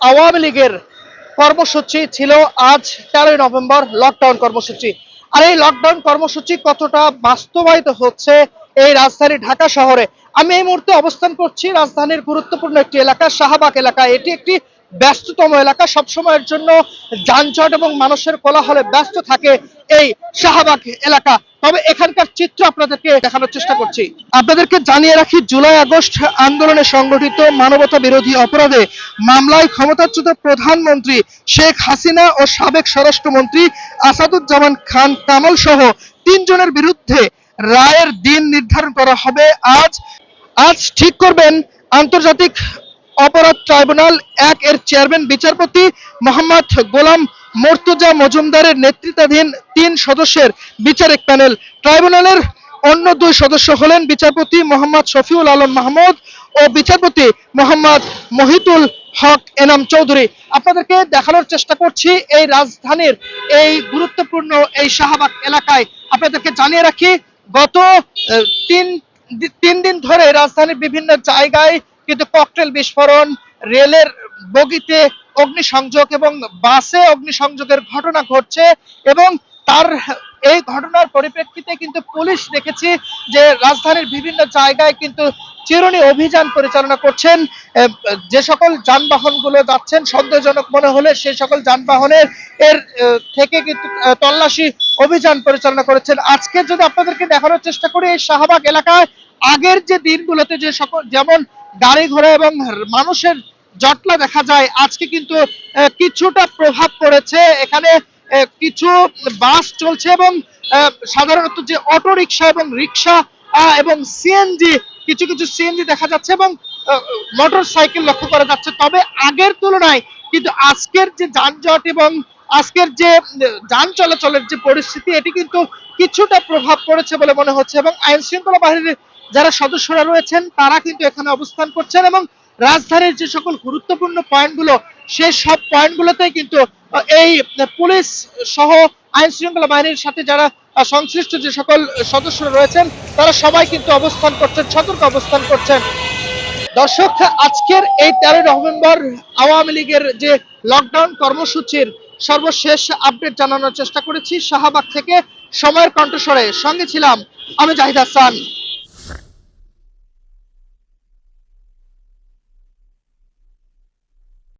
আওয়ামী লীগের কর্মসূচি ছিল আজ তেরোই নভেম্বর লকডাউন কর্মসূচি। আর এই লকডাউন কর্মসূচি কতটা বাস্তবায়িত হচ্ছে এই রাজধানী ঢাকা শহরে? আমি এই মুহূর্তে অবস্থান করছি রাজধানীর গুরুত্বপূর্ণ একটি এলাকা, শাহবাগ এলাকা এটি একটি ব্যস্ততম এলাকা। সবসময়ের জন্য যানজট এবং মানুষের কোলাহলে ব্যস্ত থাকে এই শাহবাগ এলাকা। তবে এখানকার চিত্র আপনাদেরকে দেখানোর চেষ্টা করছি। আপনাদেরকে জানিয়ে রাখি, জুলাই আগস্ট আন্দোলনে সংগঠিত মানবতা বিরোধী অপরাধে মামলায় ক্ষমতাচ্যুত প্রধানমন্ত্রী শেখ হাসিনা ও সাবেক স্বরাষ্ট্রমন্ত্রী আসাদুজ্জামান খান কামাল সহ তিনজনের বিরুদ্ধে রায়ের দিন নির্ধারণ করা হবে। আজ আজ ঠিক করবেন আন্তর্জাতিক অপরাধ ট্রাইব্যুনাল এক এর চেয়ারম্যান, বিচারপতি মোহাম্মদ গোলাম মর্তুজা মজুমদারের নেতৃত্বাধীন তিন সদস্যের বিচারিক প্যানেল। ট্রাইব্যুনালের অন্য দুই সদস্য হলেন বিচারপতি মোহাম্মদ শফিউল আলম মাহমুদ ও বিচারপতি মোহাম্মদ মহিতুল হক এনাম চৌধুরী। আপনাদেরকে দেখানোর চেষ্টা করছি, এই রাজধানীর এই গুরুত্বপূর্ণ এই শাহবাগ এলাকায়। আপনাদেরকে জানিয়ে রাখি, গত তিন তিন দিন ধরে রাজধানীর বিভিন্ন জায়গায় কিন্তু ককটেল বিস্ফোরণ, রেলের বগিতে অগ্নিসংযোগ এবং বাসে অগ্নিসংযোগের ঘটনা ঘটছে এবং তার, এই ঘটনার পরিপ্রেক্ষিতে কিন্তু পুলিশ দেখেছি যে রাজধানীর বিভিন্ন জায়গায় কিন্তু চিরুনি অভিযান পরিচালনা করছেন। যে সকল যানবাহনগুলো যাচ্ছেন, সন্দেহজনক মনে হলে সেই সকল যানবাহনের এর থেকে কিন্তু তল্লাশি অভিযান পরিচালনা করেছেন। আজকে যদি আপনাদেরকে দেখানোর চেষ্টা করি, এই শাহবাগ এলাকায় আগের যে দিনগুলোতে যে সকল, যেমন গাড়ি ঘোড়া এবং মানুষের জটলা দেখা যায়। আজকে কিন্তু কিছুটা প্রভাব পড়েছে। এখানে কিছু বাস চলছে এবং সাধারণত যে অটো রিক্সা এবং রিক্সা এবং সিএনজি কিছু কিছু সিএনজি দেখা যাচ্ছে এবং মোটর সাইকেল লক্ষ্য করা যাচ্ছে। তবে আগের তুলনায় কিন্তু আজকের যে যানজট এবং আজকের যে যান চলাচলের যে পরিস্থিতি, এটি কিন্তু কিছুটা প্রভাব পড়েছে বলে মনে হচ্ছে এবং আইন শৃঙ্খলা বাহিনীর যারা সদস্যরা রয়েছেন, তারা কিন্তু এখানে অবস্থান করছেন এবং রাজধানীর যে সকল গুরুত্বপূর্ণ পয়েন্টগুলো সেই সব পয়েন্টগুলোতেই কিন্তু এই পুলিশ সহ আইন শৃঙ্খলা বাহিনীর সাথে যারা সংশ্লিষ্ট যে সকল সদস্যরা রয়েছেন, তারা সবাই কিন্তু অবস্থান করছেন, সতর্ক অবস্থান করছেন। দর্শক, আজকের এই তেরোই নভেম্বর আওয়ামী লীগের যে লকডাউন কর্মসূচির সর্বশেষ আপডেট জানানোর চেষ্টা করেছি, শাহবাগ থেকে সময়ের কণ্ঠস্বরে সঙ্গে ছিলাম আমি জাহিদ হাসান।